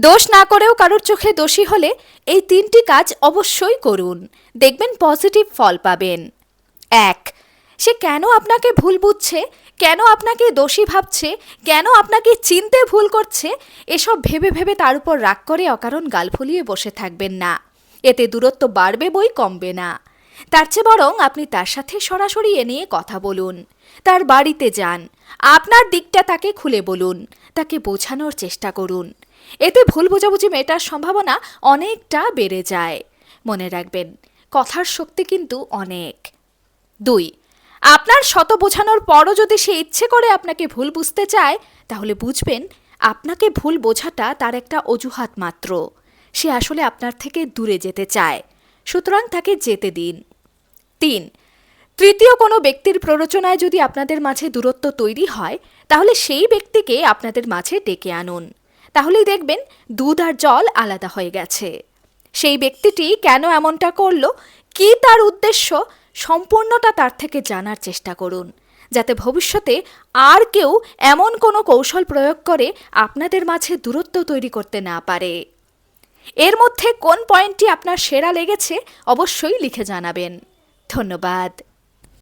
দোষ না করেও কারোর চোখে দোষী হলে এই তিনটি কাজ অবশ্যই করুন। দেখবেন পজিটিভ ফল পাবেন। এক, সে কেন আপনাকে ভুল বুঝছে? কেন আপনাকে দোষী ভাবছে? কেন আপনাকে চিনতে ভুল করছে? এসব ভেবে ভেবে তার উপর রাগ করে অকারণ গাল ফুলিয়ে বসে থাকবেন না। এতে দূরত্ব বাড়বে বই কমবে না। তার চেয়ে বরং আপনি তার সাথে সরাসরি এ নিয়ে কথা বলুন। তার বাড়িতে যান। আপনার দিকটা তাকে খুলে বলুন। তাকে বোঝানোর চেষ্টা করুন। এতে ভুল বোঝাবুঝি মেটার সম্ভাবনা অনেকটা বেড়ে যায়। মনে রাখবেন, কথার শক্তি কিন্তু অনেক। দুই, আপনার শত বোঝানোর পরও যদি সে ইচ্ছে করে আপনাকে ভুল বুঝতে চায়, তাহলে বুঝবেন আপনাকে ভুল বোঝাটা তার একটা অজুহাত মাত্র। সে আসলে আপনার থেকে দূরে যেতে চায়, সুতরাং তাকে যেতে দিন। তিন, তৃতীয় কোনো ব্যক্তির প্ররোচনায় যদি আপনাদের মাঝে দূরত্ব তৈরি হয়, তাহলে সেই ব্যক্তিকে আপনাদের মাঝে ডেকে আনুন। তাহলেই দেখবেন দুধ আর জল আলাদা হয়ে গেছে। সেই ব্যক্তিটি কেন এমনটা করল? কি তার উদ্দেশ্য? সম্পূর্ণটা তার থেকে জানার চেষ্টা করুন, যাতে ভবিষ্যতে আর কেউ এমন কোনো কৌশল প্রয়োগ করে আপনাদের মাঝে দূরত্ব তৈরি করতে না পারে। এর মধ্যে কোন পয়েন্টটি আপনার সেরা লেগেছে অবশ্যই লিখে জানাবেন। ধন্যবাদ।